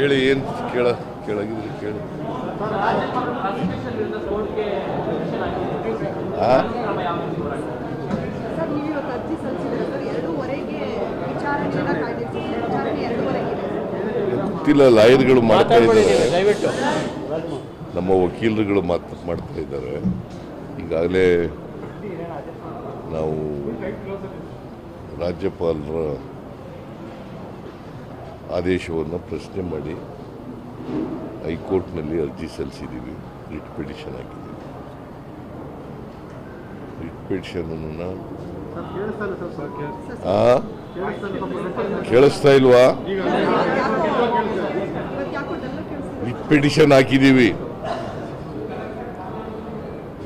ಹೇಳಿ ಏನು ಕೇಳ ಕೇಳಾಗಿದ್ರೆ ಕೇಳಿ. ಗೊತ್ತಿಲ್ಲ ಲಾಯರ್ಗಳು ಮಾಡ್ತಾ ಇದ್ದಾರೆ. ನಮ್ಮ ವಕೀಲರುಗಳು ಮಾತು ಮಾಡ್ತಾ ಇದ್ದಾರೆ. ಈಗಾಗಲೇ ನಾವು ರಾಜ್ಯಪಾಲರ ಆದೇಶವನ್ನು ಪ್ರಶ್ನೆ ಮಾಡಿ ಹೈಕೋರ್ಟ್ನಲ್ಲಿ ಅರ್ಜಿ ಸಲ್ಲಿಸಿದ್ದೀವಿ ರಿಟ್ ಪಿಟಿಷನ್ ಹಾಕಿದ್ದೀವಿ. ರಿಟ್ ಪಿಟಿಷನನ್ನು ಕೇಳಿಸ್ತಾ ಇಲ್ವಾ? ರಿಟ್ ಪಿಟಿಷನ್ ಹಾಕಿದ್ದೀವಿ.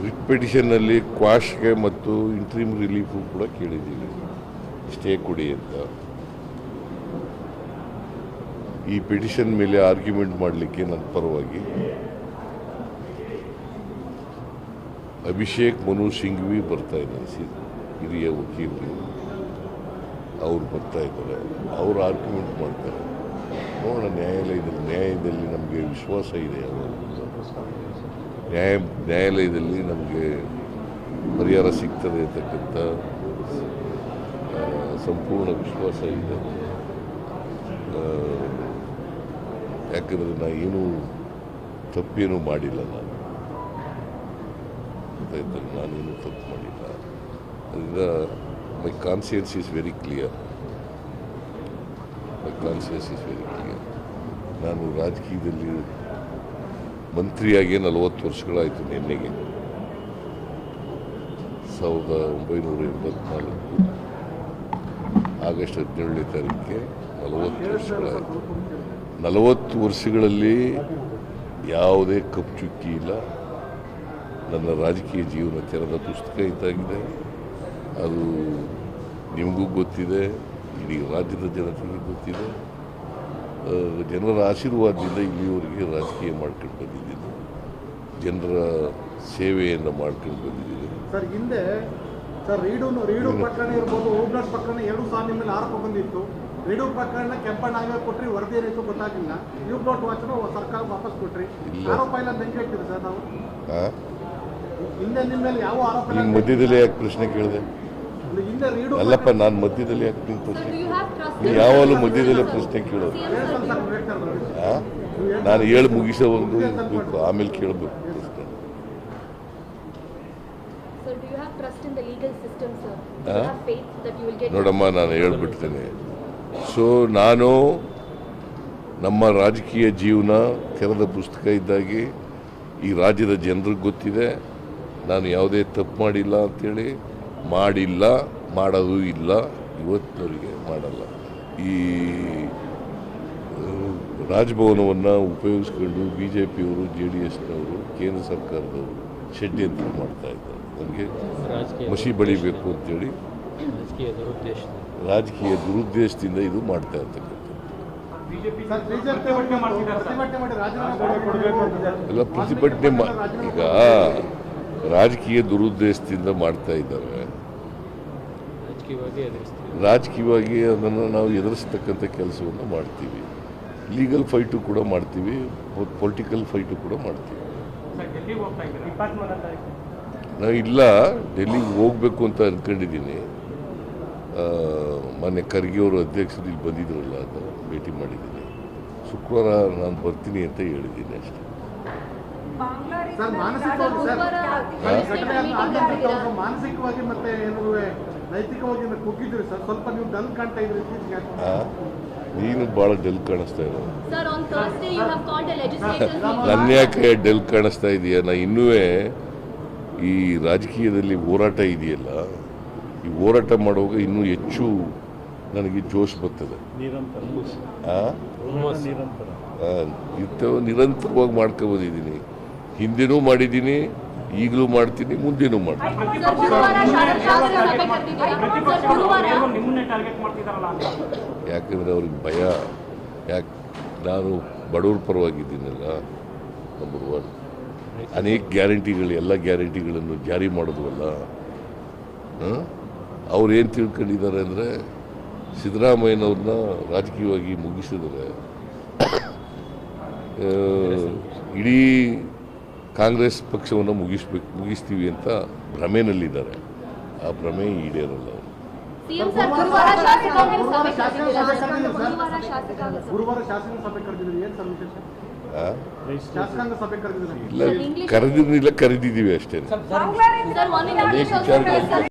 ರಿಟ್ ಪಿಟಿಷನ್ನಲ್ಲಿ ಕ್ವಾಶ್ಗೆ ಮತ್ತು ಇಂಟ್ರೀಮ್ ರಿಲೀಫು ಕೂಡ ಕೇಳಿದ್ದೀವಿ. ಸ್ಟೇ ಕೊಡಿ ಅಂತ. ಈ ಪಿಟಿಷನ್ ಮೇಲೆ ಆರ್ಗ್ಯುಮೆಂಟ್ ಮಾಡಲಿಕ್ಕೆ ನನ್ನ ಪರವಾಗಿ ಅಭಿಷೇಕ್ ಮನು ಸಿಂಘ್ವಿ ಬರ್ತಾ ಇದ್ದಾರೆ. ಹಿರಿಯ ವಕೀಲರು ಅವರು ಬರ್ತಾ ಇದ್ದಾರೆ. ಅವರು ಆರ್ಗ್ಯುಮೆಂಟ್ ಮಾಡ್ತಾರೆ. ನೋಡೋಣ ನ್ಯಾಯಾಲಯದಲ್ಲಿ, ನ್ಯಾಯದಲ್ಲಿ ನಮಗೆ ವಿಶ್ವಾಸ ಇದೆ ಅವರು. ನ್ಯಾಯ, ನ್ಯಾಯಾಲಯದಲ್ಲಿ ನಮಗೆ ಪರಿಹಾರ ಸಿಗ್ತದೆ ಅಂತಕ್ಕಂಥ ಸಂಪೂರ್ಣ ವಿಶ್ವಾಸ ಇದೆ. ಯಾಕಂದರೆ ನಾನು ಏನೂ ತಪ್ಪೇನು ಮಾಡಿಲ್ಲ ನಾನು. ಗೊತ್ತಾಯ್ತಲ್ಲ, ನಾನೇನು ತಪ್ಪು ಮಾಡಿಲ್ಲ. ಅದರಿಂದ my conscience is very clear my conscience is very clear ನಾನು ರಾಜಕೀಯದಲ್ಲಿ ಮಂತ್ರಿಯಾಗಿ ನಲವತ್ತು ವರ್ಷಗಳಾಯಿತು ನಿನ್ನೆಗೆ. ಸಾವಿರದ ಒಂಬೈನೂರ ಎಂಬತ್ನಾಲ್ಕು ಆಗಸ್ಟ್ ಹದಿನೇಳನೇ ತಾರೀಕಿಗೆ ನಲವತ್ತು ವರ್ಷಗಳಾಯಿತು. ನಲವತ್ತು ವರ್ಷಗಳಲ್ಲಿ ಯಾವುದೇ ಕಪ್ಪು ಚುಕ್ಕಿ ಇಲ್ಲ. ನನ್ನ ರಾಜಕೀಯ ಜೀವನ ತೆರೆದ ಪುಸ್ತಕ ಇದ್ದಾಗಿದೆ ಅದು ನಿಮಗೂ ಗೊತ್ತಿದೆ ಇಡೀ ರಾಜ್ಯದ ಜನತೆಗೆ ಗೊತ್ತಿದೆ. ಜನರ ಆಶೀರ್ವಾದದಿಂದ ಇಲ್ಲಿಯವರೆಗೆ ರಾಜಕೀಯ ಮಾಡ್ಕೊಂಡು ಬಂದಿದ್ದೀನಿ. ಜನರ ಸೇವೆಯನ್ನು ಮಾಡ್ಕೊಂಡು ಬಂದಿದ್ದೀನಿ. ಸರ್ ಹಿಂದೆ ಸರ್ ರೀಡು ರೀಡು ಪ್ರಕರಣ ಇರ್ಬೋದು ಓಬ್ಲಾಸ್ ಪ್ರಕರಣ ಎರಡು ನಿಮ್ಮ ಮೇಲೆ ಆರೋಪ ಬಂದಿತ್ತು. ರೀಡು ಪ್ರಕರಣ ಕೆಂಪಣ್ಣ ಆಗಿ ಕೊಟ್ರಿ ವರದಿ ಏನಿತ್ತು ಗೊತ್ತಾಗಿಲ್ಲ ಯು ನೋಟ್ ವಾಚ್ ಸರ್ಕಾರ ವಾಪಸ್ ಕೊಟ್ರಿ. ಆರೋಪ ಇಲ್ಲ ಅಂತ ಹೇಳ್ತೀವಿ ಸರ್ ನಾವು? ಆ? ಹಿಂದೆ ನಿಮ್ಮ ಮೇಲೆ ಯಾವ ಆರೋಪ ಈಗ ಮಧ್ಯದಲ್ಲಿ ಯಾಕೆ ಪ್ರಶ್ನೆ ಕೇಳಿದೆ. ಹಿಂದೆ ರೀಡು ಅಲ್ಲಪ್ಪ ನಾನು ಮಧ್ಯದಲ್ಲಿ ಯಾಕೆ ನಿಂಗೆ ಪ್ರಶ್ನೆ in ಯಾವಾಗಲೂ ಮಧ್ಯದಲ್ಲೇ ಪ್ರಶ್ನೆ ಕೇಳೋದು. ನೀವು? ನಾನು ಹೇಳಿ ಮುಗಿಸೋ ಒಂದು ಬೇಕು ಆಮೇಲೆ ಕೇಳಬೇಕು ಪ್ರಶ್ನೆ. ನೋಡಮ್ಮ ನಾನು ಹೇಳ್ಬಿಡ್ತೇನೆ. ಸೊ ನಾನು ನಮ್ಮ ರಾಜಕೀಯ ಜೀವನ ತೆರೆದ ಪುಸ್ತಕ ಇದ್ದಾಗಿ ಈ ರಾಜ್ಯದ ಜನರಿಗೆ ಗೊತ್ತಿದೆ. ನಾನು ಯಾವುದೇ ತಪ್ಪು ಮಾಡಿಲ್ಲ ಅಂತೇಳಿ ಮಾಡಿಲ್ಲ ಮಾಡೋದು ಇಲ್ಲ ಇವತ್ತಿನವರಿಗೆ ಮಾಡಲ್ಲ. ಈ ರಾಜಭವನವನ್ನು ಉಪಯೋಗಿಸ್ಕೊಂಡು ಬಿ ಜೆ ಪಿಯವರು ಜೆ ಡಿ ಎಸ್ನವರು ಕೇಂದ್ರ ಸರ್ಕಾರದವರು ಷಡ್ಯಂತ್ರ ಮಾಡ್ತಾ ಇದ್ದಾರೆ. ನನಗೆ ಮಸಿ ಬಳಿಬೇಕು ಅಂತೇಳಿ ರಾಜಕೀಯ ದುರುದ್ದೇಶದಿಂದ ಇದು ಮಾಡ್ತಾ ಇರ್ತಕ್ಕಂಥ. ಎಲ್ಲ ಪ್ರತಿಭಟನೆ ಮಾ ಈಗ ರಾಜಕೀಯ ದುರುದ್ದೇಶದಿಂದ ಮಾಡ್ತಾ ಇದ್ದಾರೆ. ರಾಜಕೀಯವಾಗಿ ಅದನ್ನು ನಾವು ಎದುರಿಸ್ತಕ್ಕಂಥ ಕೆಲಸವನ್ನು ಮಾಡ್ತೀವಿ. ಲೀಗಲ್ ಫೈಟು ಕೂಡ ಮಾಡ್ತೀವಿ ಪೊಲಿಟಿಕಲ್ ಫೈಟು ಕೂಡ ಮಾಡ್ತೀವಿ. ನಾವು ಇಲ್ಲ ಡೆಲ್ಲಿಗೆ ಹೋಗ್ಬೇಕು ಅಂತ ಅಂದ್ಕೊಂಡಿದ್ದೀನಿ ಮೊನ್ನೆ ಖರ್ಗೆ ಅವರು ಅಧ್ಯಕ್ಷರು ಇಲ್ಲಿ ಬಂದಿದ್ರಲ್ಲ ಅದು ಭೇಟಿ ಮಾಡಿದ್ದೀನಿ. ಶುಕ್ರವಾರ ನಾನು ಬರ್ತೀನಿ ಅಂತ ಹೇಳಿದ್ದೀನಿ ಅಷ್ಟೇ? ನೀನು ಭಾಳ ಡೆಲ್ ಕಾಣಿಸ್ತಾ ಇರೋ Sir, on Thursday you have called a legislators meeting. ನನ್ನ ಯಾಕೆ ಡೆಲ್ ಕಾಣಿಸ್ತಾ ಇದೆಯಾ? ನಾ ಇನ್ನೂ ಈ ರಾಜಕೀಯದಲ್ಲಿ ಹೋರಾಟ ಇದೆಯಲ್ಲ ಈ ಹೋರಾಟ ಮಾಡುವಾಗ ಇನ್ನೂ ಹೆಚ್ಚು ನನಗೆ ಜೋಶ್ ಬರ್ತದೆ. ಆ? ಆ, ಇಂಥವು ನಿರಂತರವಾಗಿ ಮಾಡ್ಕೊಬಂದಿದ್ದೀನಿ ಹಿಂದೆನೂ ಮಾಡಿದ್ದೀನಿ ಈಗಲೂ ಮಾಡ್ತೀನಿ ಮುಂದೆನೂ ಮಾಡ್ತೀನಿ. ಯಾಕಂದರೆ ಅವ್ರಿಗೆ ಭಯ. ಯಾಕೆ ನಾನು ಬಡವ್ರ ಪರವಾಗಿದ್ದೀನಲ್ಲ ನಂಬರ್ ಒನ್ ಅನೇಕ ಗ್ಯಾರಂಟಿಗಳು ಎಲ್ಲ ಗ್ಯಾರಂಟಿಗಳನ್ನು ಜಾರಿ ಮಾಡಿದ್ವಲ್ಲ. ಅವ್ರು ಏನು ತಿಳ್ಕೊಂಡಿದ್ದಾರೆ ಅಂದರೆ ಸಿದ್ದರಾಮಯ್ಯನವ್ರನ್ನ ರಾಜಕೀಯವಾಗಿ ಮುಗಿಸಿದರೆ ಇಡೀ ಕಾಂಗ್ರೆಸ್ ಪಕ್ಷವನ್ನು ಮುಗಿಸ್ಬೇಕು ಮುಗಿಸ್ತೀವಿ ಅಂತ ಭ್ರಮೆನಲ್ಲಿದ್ದಾರೆ. ಆ ಭ್ರಮೆ ಈಡೇರಲ್ಲ ಅವರು. ಇಲ್ಲ ಕರೆದಿರಲಿಲ್ಲ ಕರೆದಿದ್ದೀವಿ ಅಷ್ಟೇ. ಅನೇಕ ವಿಚಾರಗಳು.